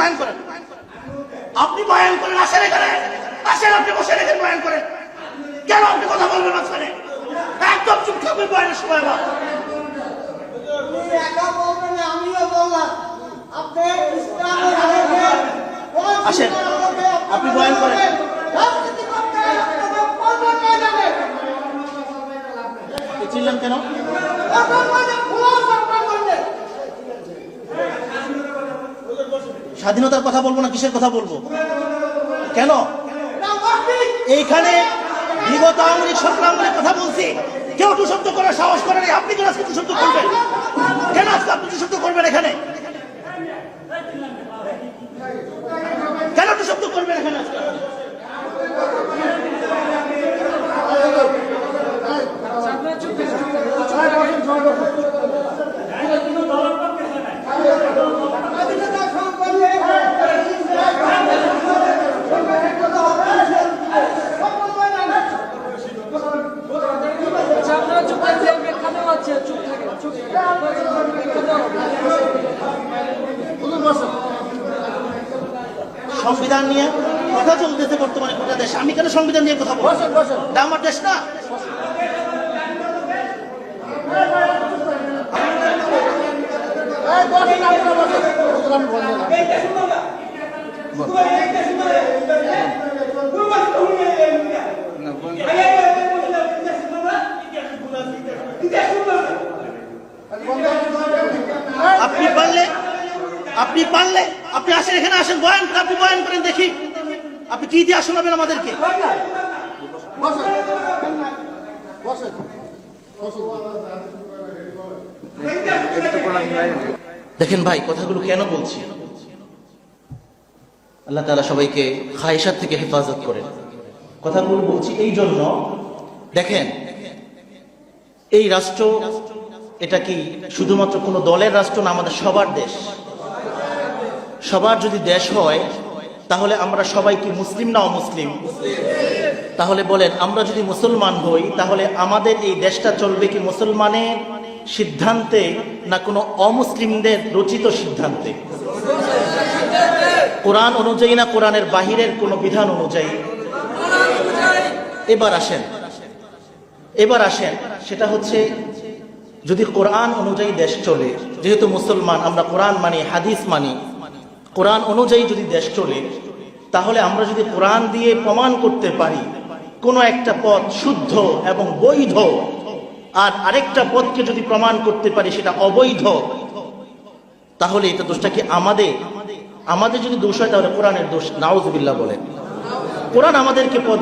বয়ান করেন। আপনি বয়ান করেন আসেন এখানে। আসেন আপনি বসে রেখে বয়ান করেন। কেন আপনি কথা বলবেন মাঝখানে? একদম চুপ থাকবেন বয়ানের সময় কোন আসেন। আপনি বয়ান করেন। চিনলেন কেন এখন মানে খোলাস আপনার করলে স্বাধীনতার কথা বলব না কিসের কথা বলব? কেন? এইখানে বিগত আওয়ামী সরকার কথা বলছি। কেউ টু শব্দ করার সাহস করেন আপনি কেন আজকে দুশব্দ করবেন? কেন আজকে আপনি দুশব্দ করবেন এখানে কেন টু শব্দ করবেন এখানে আজকে স্বাধীনতা সংগ্রামে আচ্ছা আপনারা চুপ থাকলে ব্যাখ্যা দেওয়া হচ্ছে চুপ থাকে চুপ থাকে ব্যাখ্যা দেওয়া হবে সংবিধান নিয়ে কথা চলতেছে বর্তমানে গোটা দেশ। আমি কেন সংবিধান নিয়ে কথা বলব? এটা আমার দেশ না। আপনি আপনি পারলে, আপনি আসেন, এখানে আসেন, বয়ান, আপনি বয়ান করেন, দেখি। আপনি কি দিয়ে শোনাবেন আমাদেরকে? দেখেন ভাই, কথাগুলো কেন বলছি? আল্লাহ তালা সবাইকে খায়েশাত থেকে হেফাজত করেন। কথাগুলো বলছি এই জন্য, দেখেন, এই রাষ্ট্র, এটা কি শুধুমাত্র কোনো দলের রাষ্ট্র না, আমাদের সবার দেশ? সবার যদি দেশ হয়, তাহলে আমরা সবাই কি মুসলিম না অমুসলিম? তাহলে বলেন, আমরা যদি মুসলমান হই, তাহলে আমাদের এই দেশটা চলবে কি মুসলমানের সিদ্ধান্তে না কোনো অমুসলিমদের রচিত সিদ্ধান্তে? কোরআন অনুযায়ী না কোরআনের বাহিরের কোনো বিধান অনুযায়ী? এবার আসেন এবার আসেন, সেটা হচ্ছে যদি কোরআন অনুযায়ী দেশ চলে, যেহেতু মুসলমান, আমরা কোরআন মানি, হাদিস মানি কোরআন অনুযায়ী যদি দেশ চলে, তাহলে আমরা যদি কোরআন দিয়ে প্রমাণ করতে পারি, কোন একটা পথ শুদ্ধ এবং বৈধ, আর আরেকটা পথকে যদি প্রমাণ করতে পারি সেটা অবৈধ, তাহলে এটা দোষটা কি আমাদের? আমাদের যদি দোষ হয় তাহলে কোরআনের দোষ নাউজবিল্লাহ বলেন। কোরআন আমাদেরকে পথ